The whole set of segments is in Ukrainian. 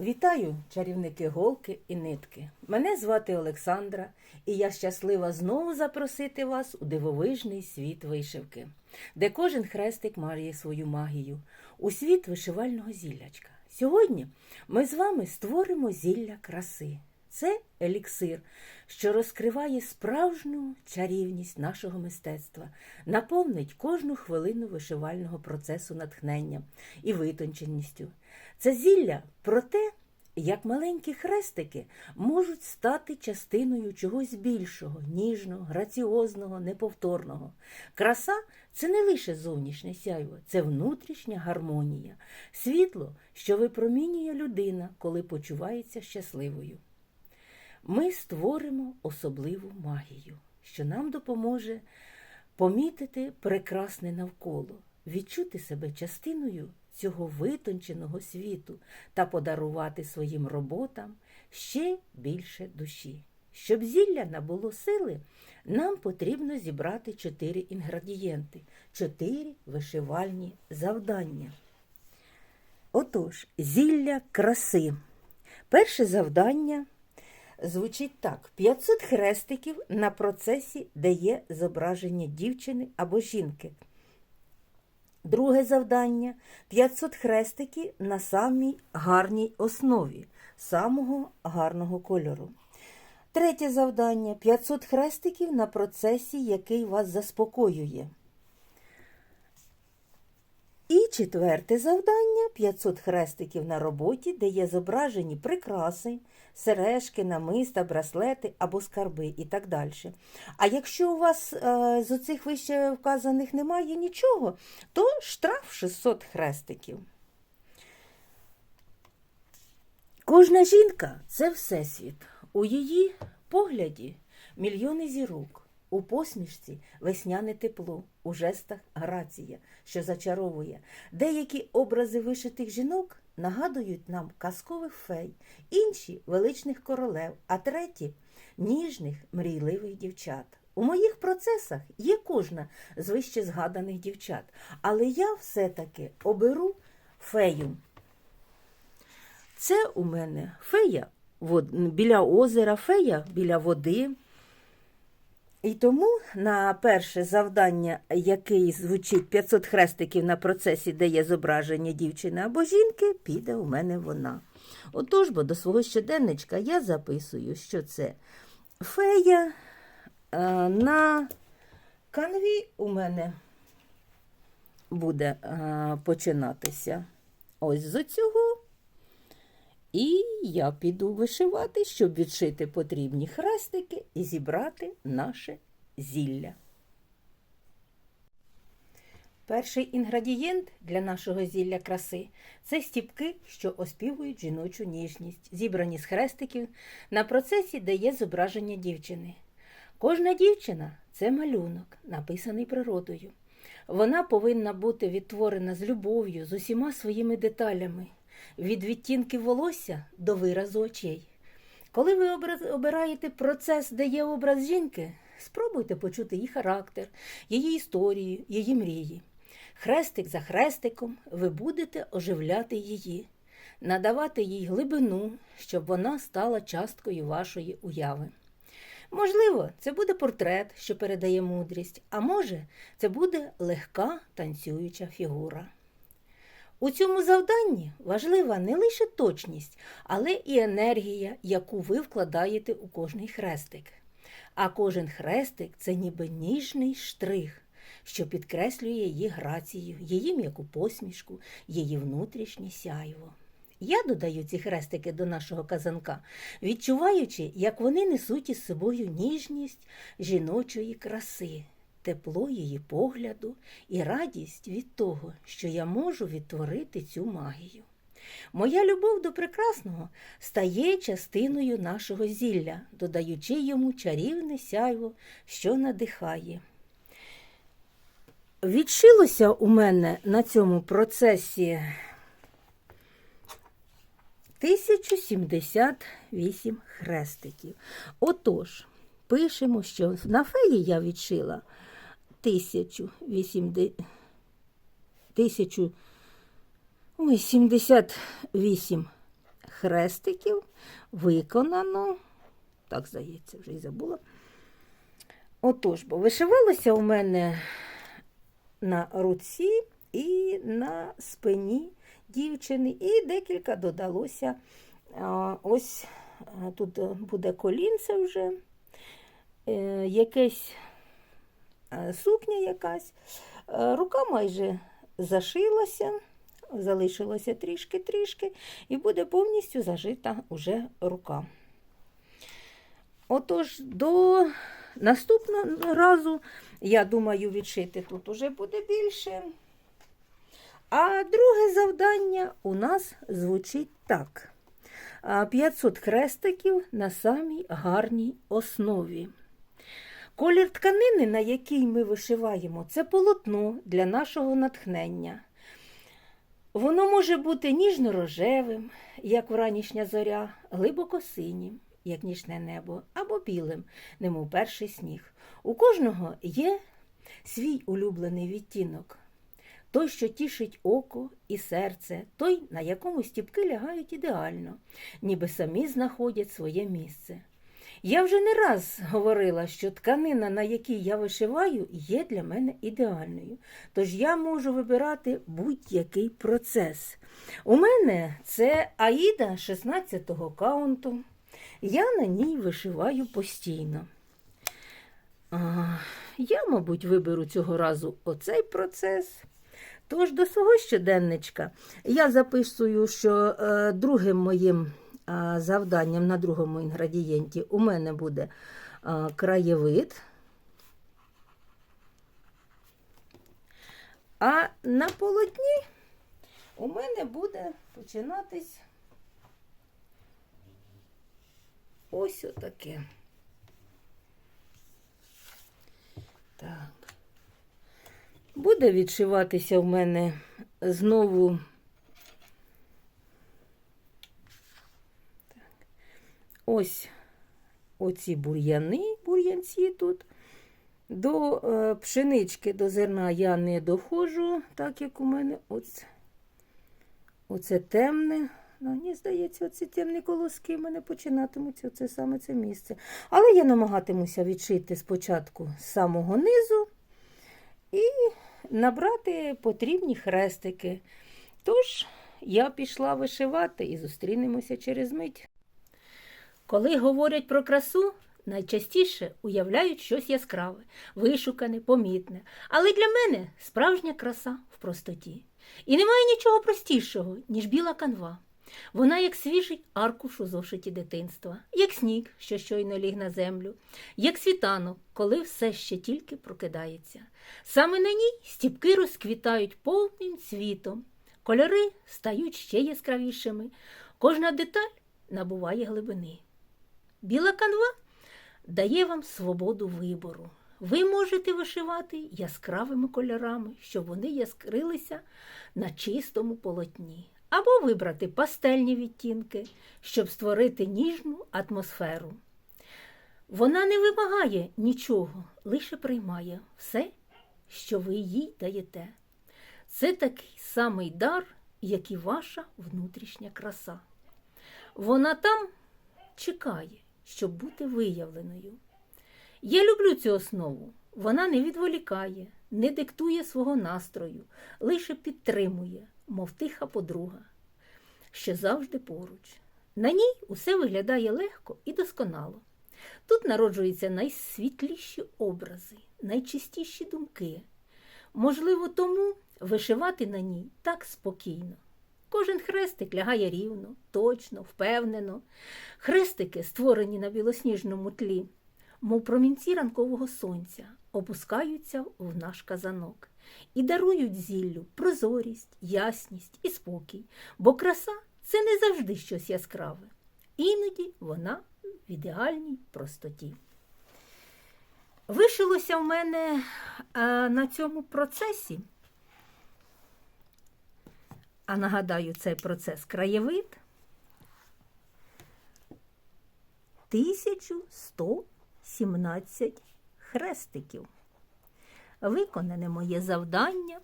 Вітаю, чарівники голки і нитки. Мене звати Олександра, і я щаслива знову запросити вас у дивовижний світ вишивки, де кожен хрестик має свою магію, у світ вишивального зіллячка. Сьогодні ми з вами створимо зілля краси. Це еліксир, що розкриває справжню чарівність нашого мистецтва, наповнить кожну хвилину вишивального процесу натхненням і витонченістю. Це зілля про те, як маленькі хрестики можуть стати частиною чогось більшого, ніжного, граціозного, неповторного. Краса це не лише зовнішнє сяйво, це внутрішня гармонія, світло, що випромінює людина, коли почувається щасливою. Ми створимо особливу магію, що нам допоможе помітити прекрасне навколо, відчути себе частиною цього витонченого світу та подарувати своїм роботам ще більше душі. Щоб зілля набуло сили, нам потрібно зібрати чотири інгредієнти, чотири вишивальні завдання. Отож, зілля краси. Перше завдання звучить так: 500 хрестиків на процесі, де є зображення дівчини або жінки. Друге завдання 500 хрестиків на самій гарній основі, самого гарного кольору. Третє завдання 500 хрестиків на процесі, який вас заспокоює. І четверте завдання 500 хрестиків на роботі, де є зображені прикраси, сережки, намиста, браслети або скарби і так далі. А якщо у вас е, з оцих вище вказаних немає нічого, то штраф 600 хрестиків. Кожна жінка це всесвіт. У її погляді мільйони зірок. У посмішці весняне тепло, у жестах грація, що зачаровує. Деякі образи вишитих жінок нагадують нам казкових фей, інші величних королев, а треті ніжних, мрійливих дівчат. У моїх процесах є кожна з вище згаданих дівчат, але я все-таки оберу фею. Це у мене фея біля озера, фея біля води. І тому на перше завдання, яке звучить 500 хрестиків на процесі, де є зображення дівчини або жінки, піде у мене вона. Отож, бо до свого щоденничка я записую, що це фея е, на канві у мене буде е, починатися ось з цього. І я піду вишивати, щоб відшити потрібні хрестики і зібрати наше зілля. Перший інгредієнт для нашого зілля краси це стіпки, що оспівують жіночу ніжність, зібрані з хрестиків на процесі, де є зображення дівчини. Кожна дівчина це малюнок, написаний природою. Вона повинна бути відтворена з любов'ю, з усіма своїми деталями, від відтінків волосся до виразу очей. Коли ви обираєте процес, де є образ жінки, спробуйте почути її характер, її історію, її мрії. Хрестик за хрестиком ви будете оживляти її, надавати їй глибину, щоб вона стала часткою вашої уяви. Можливо, це буде портрет, що передає мудрість, а може, це буде легка танцююча фігура. У цьому завданні важлива не лише точність, але і енергія, яку ви вкладаєте у кожний хрестик. А кожен хрестик це ніби ніжний штрих, що підкреслює її грацію, її м'яку посмішку, її внутрішнє сяйво. Я додаю ці хрестики до нашого казанка, відчуваючи, як вони несуть із собою ніжність жіночої краси, тепло її погляду і радість від того, що я можу відтворити цю магію. Моя любов до прекрасного стає частиною нашого зілля, додаючи йому чарівне сяйво, що надихає. Відшилося у мене на цьому процесі 1078 хрестиків. Отож, пишемо, що на феї я відшила 1080, 1000, ой, 78 хрестиків виконано. Так, здається, вже й забула. Отож, бо вишивалося у мене на руці і на спині дівчини, і декілька додалося. Ось тут е, буде колінце вже, е, якесь сукня якась. Е, Рука майже зашилася, залишилося трішки-трішки, і буде повністю зажита уже рука. Отож, до наступного разу, я думаю, відшити тут уже буде більше. А друге завдання у нас звучить так: 500 хрестиків на самій гарній основі. Колір тканини, на який ми вишиваємо, це полотно для нашого натхнення. Воно може бути ніжно-рожевим, як вранішня зоря, глибоко синім, як нічне небо, або білим, немов перший сніг. У кожного є свій улюблений відтінок. Той, що тішить око і серце, той, на якому стіпки лягають ідеально, ніби самі знаходять своє місце. Я вже не раз говорила, що тканина, на якій я вишиваю, є для мене ідеальною. Тож я можу вибирати будь-який процес. У мене це Аїда 16-го каунту. Я на ній вишиваю постійно. Я, мабуть, виберу цього разу оцей процес. Тож до свого щоденничка я записую, що е, другим моїм завданням на другому інгредієнті у мене буде краєвид. А на полотні у мене буде починатись ось отаке. Так. Буде відшиватися в мене знову ось оці бур'яни, бур'янці тут. До е, пшенички, до зерна я не доходжу, так як у мене оце, оце темне. Ну, мені здається, оці темні колоски в мене починатимуться оце саме це місце. Але я намагатимуся відшити спочатку з самого низу і набрати потрібні хрестики. Тож я пішла вишивати і зустрінемося через мить. Коли говорять про красу, найчастіше уявляють щось яскраве, вишукане, помітне. Але для мене справжня краса в простоті. І немає нічого простішого, ніж біла канва. Вона як свіжий аркуш у зошиті дитинства, як сніг, що щойно ліг на землю, як світанок, коли все ще тільки прокидається. Саме на ній стіпки розквітають повним цвітом, кольори стають ще яскравішими, кожна деталь набуває глибини. Біла канва дає вам свободу вибору. Ви можете вишивати яскравими кольорами, щоб вони яскрилися на чистому полотні, або вибрати пастельні відтінки, щоб створити ніжну атмосферу. Вона не вимагає нічого, лише приймає все, що ви їй даєте. Це такий самий дар, як і ваша внутрішня краса. Вона там чекає, щоб бути виявленою. Я люблю цю основу. Вона не відволікає, не диктує свого настрою, лише підтримує, мов тиха подруга, що завжди поруч. На ній усе виглядає легко і досконало. Тут народжуються найсвітліші образи, найчистіші думки. Можливо, тому вишивати на ній так спокійно. Кожен хрестик лягає рівно, точно, впевнено. Хрестики, створені на білосніжному тлі, мов промінці ранкового сонця, опускаються в наш казанок і дарують зіллю прозорість, ясність і спокій, бо краса це не завжди щось яскраве. Іноді вона в ідеальній простоті. Вишилося в мене на цьому процесі, а нагадаю, цей процес краєвид 1117 хрестиків. Виконане моє завдання.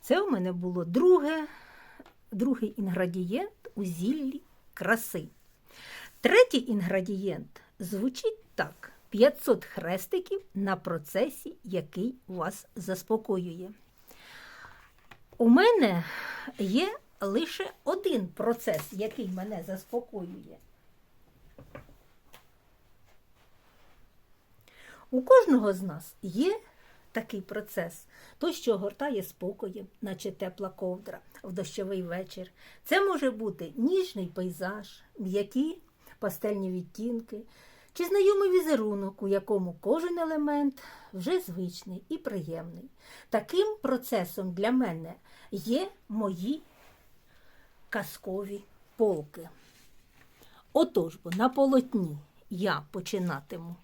Це у мене було друге, другий інгредієнт у зіллі краси. Третій інгредієнт звучить так: 500 хрестиків на процесі, який вас заспокоює. У мене є лише один процес, який мене заспокоює. У кожного з нас є такий процес, той, що гортає спокоєм, наче тепла ковдра в дощовий вечір. Це може бути ніжний пейзаж, м'які пастельні відтінки чи знайомий візерунок, у якому кожен елемент вже звичний і приємний. Таким процесом для мене є мої казкові полки. Отож, бо на полотні я починатиму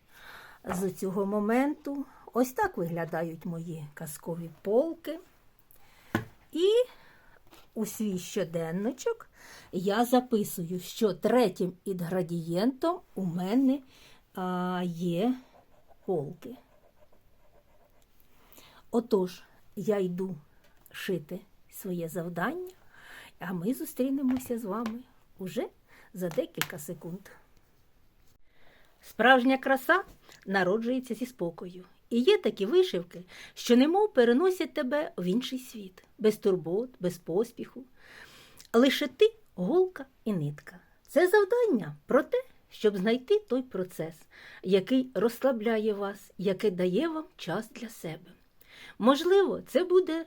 з цього моменту. Ось так виглядають мої казкові полки. І у свій щоденничок я записую, що третім інгредієнтом у мене а, є полки. Отож, я йду шити своє завдання, а ми зустрінемося з вами уже за декілька секунд. Справжня краса народжується зі спокою. І є такі вишивки, що немов переносять тебе в інший світ, без турбот, без поспіху. Лише ти голка і нитка. Це завдання про те, щоб знайти той процес, який розслабляє вас, який дає вам час для себе. Можливо, це буде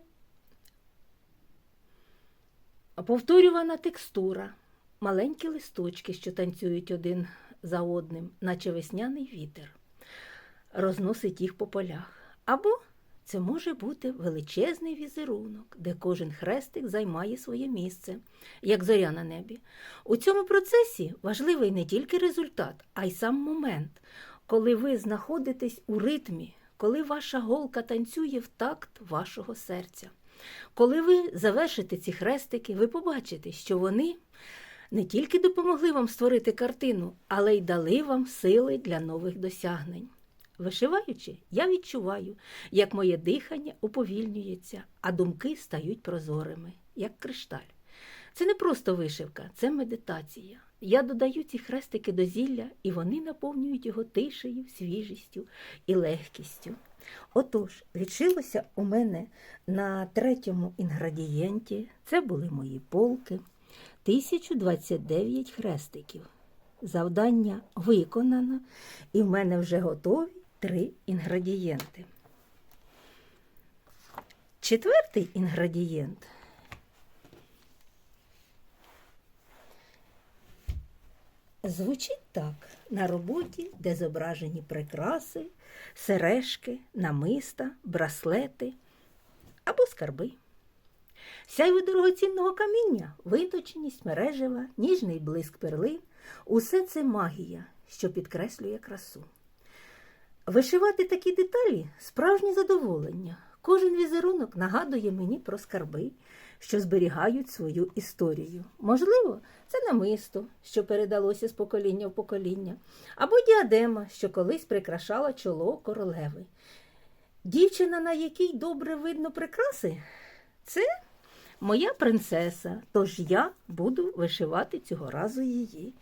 повторювана текстура, маленькі листочки, що танцюють один за одним, наче весняний вітер, розносить їх по полях. Або це може бути величезний візерунок, де кожен хрестик займає своє місце, як зоря на небі. У цьому процесі важливий не тільки результат, а й сам момент, коли ви знаходитесь у ритмі, коли ваша голка танцює в такт вашого серця. Коли ви завершите ці хрестики, ви побачите, що вони не тільки допомогли вам створити картину, але й дали вам сили для нових досягнень. Вишиваючи, я відчуваю, як моє дихання уповільнюється, а думки стають прозорими, як кришталь. Це не просто вишивка, це медитація. Я додаю ці хрестики до зілля, і вони наповнюють його тишею, свіжістю і легкістю. Отож, відшилося у мене на третьому інгредієнті, це були мої полки, 1029 хрестиків. Завдання виконано, і в мене вже готові три інгредієнти. Четвертий інгредієнт звучить так: на роботі, де зображені прикраси, сережки, намиста, браслети або скарби. Сяйво дорогоцінного каміння, виточеність мережева, ніжний блиск перлин усе це магія, що підкреслює красу. Вишивати такі деталі справжнє задоволення. Кожен візерунок нагадує мені про скарби, що зберігають свою історію. Можливо, це намисто, що передалося з покоління в покоління, або діадема, що колись прикрашала чоло королеви. Дівчина, на якій добре видно прикраси, це моя принцеса, тож я буду вишивати цього разу її.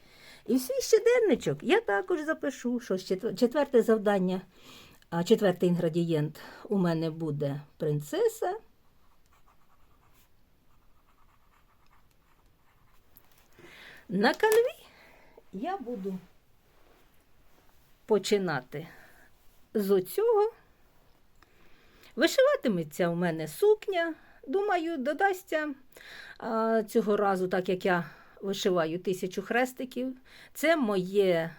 І в свій щоденничок я також запишу, що четверте завдання, четвертий інгредієнт у мене буде принцеса. На канві я буду починати з оцього. Вишиватиметься у мене сукня. Думаю, додасться а, цього разу, так як я вишиваю тисячу хрестиків. Це моє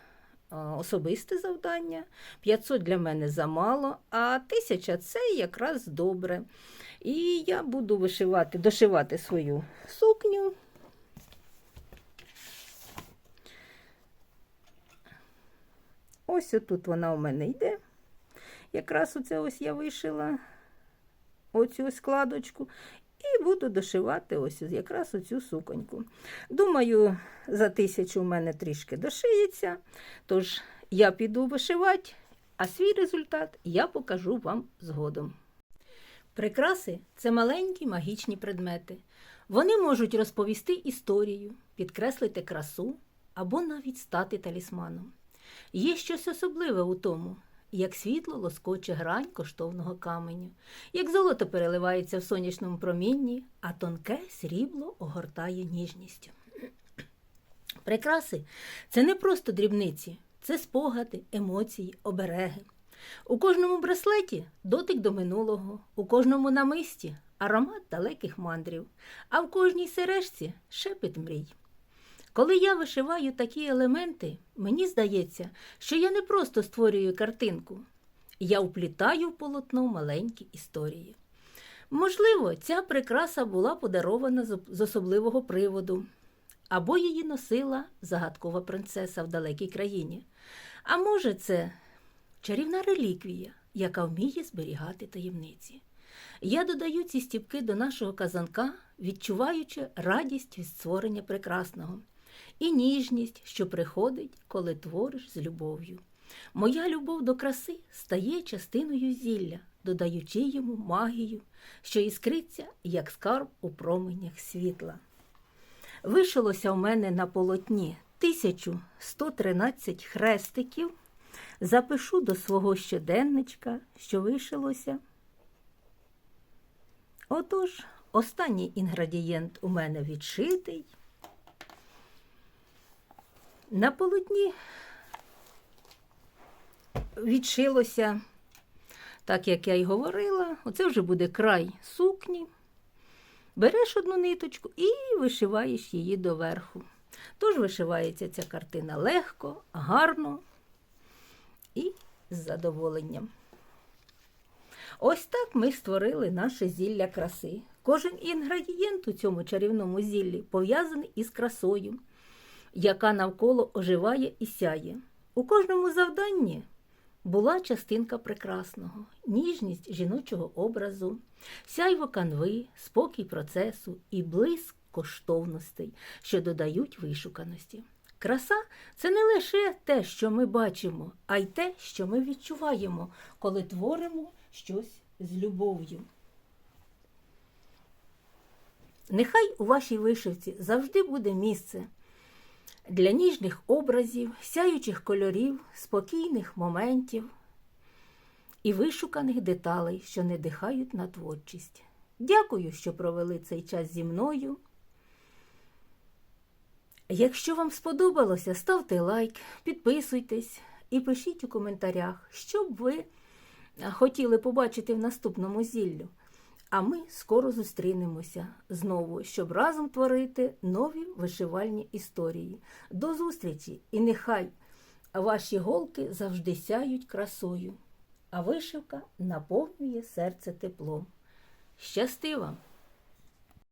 а, особисте завдання. 500 для мене замало, а тисяча це якраз добре. І я буду вишивати, дошивати свою сукню. Ось отут вона у мене йде. Якраз оце ось я вишила оцю складочку. І буду дошивати ось якраз оцю суконьку. Думаю, за тисячу у мене трішки дошиється. Тож я піду вишивати, а свій результат я покажу вам згодом. Прикраси це маленькі магічні предмети. Вони можуть розповісти історію, підкреслити красу або навіть стати талісманом. Є щось особливе у тому, як світло лоскоче грань коштовного каменю, як золото переливається в сонячному промінні, а тонке срібло огортає ніжністю. Прикраси це не просто дрібниці, це спогади, емоції, обереги. У кожному браслеті дотик до минулого, у кожному намисті аромат далеких мандрів, а в кожній сережці шепіт мрій. Коли я вишиваю такі елементи, мені здається, що я не просто створюю картинку, я вплітаю в полотно маленькі історії. Можливо, ця прикраса була подарована з особливого приводу, або її носила загадкова принцеса в далекій країні. А може, це чарівна реліквія, яка вміє зберігати таємниці. Я додаю ці стіпки до нашого казанка, відчуваючи радість від створення прекрасного і ніжність, що приходить, коли твориш з любов'ю. Моя любов до краси стає частиною зілля, додаючи йому магію, що іскриться, як скарб у променях світла. Вишилося в мене на полотні 1113 хрестиків. Запишу до свого щоденничка, що вишилося. Отож, останній інгредієнт у мене відшитий. На полотні відшилося, так як я й говорила, оце вже буде край сукні. Береш одну ниточку і вишиваєш її доверху. Тож вишивається ця картина легко, гарно і з задоволенням. Ось так ми створили наше зілля краси. Кожен інгредієнт у цьому чарівному зіллі пов'язаний із красою, яка навколо оживає і сяє. У кожному завданні була частинка прекрасного, ніжність жіночого образу, сяйво канви, спокій процесу і блиск коштовностей, що додають вишуканості. Краса це не лише те, що ми бачимо, а й те, що ми відчуваємо, коли творимо щось з любов'ю. Нехай у вашій вишивці завжди буде місце для ніжних образів, сяючих кольорів, спокійних моментів і вишуканих деталей, що не дихають на творчість. Дякую, що провели цей час зі мною. Якщо вам сподобалося, ставте лайк, підписуйтесь і пишіть у коментарях, що б ви хотіли побачити в наступному зіллю. А ми скоро зустрінемося знову, щоб разом творити нові вишивальні історії. До зустрічі! І нехай ваші голки завжди сяють красою, а вишивка наповнює серце теплом. Щасти вам!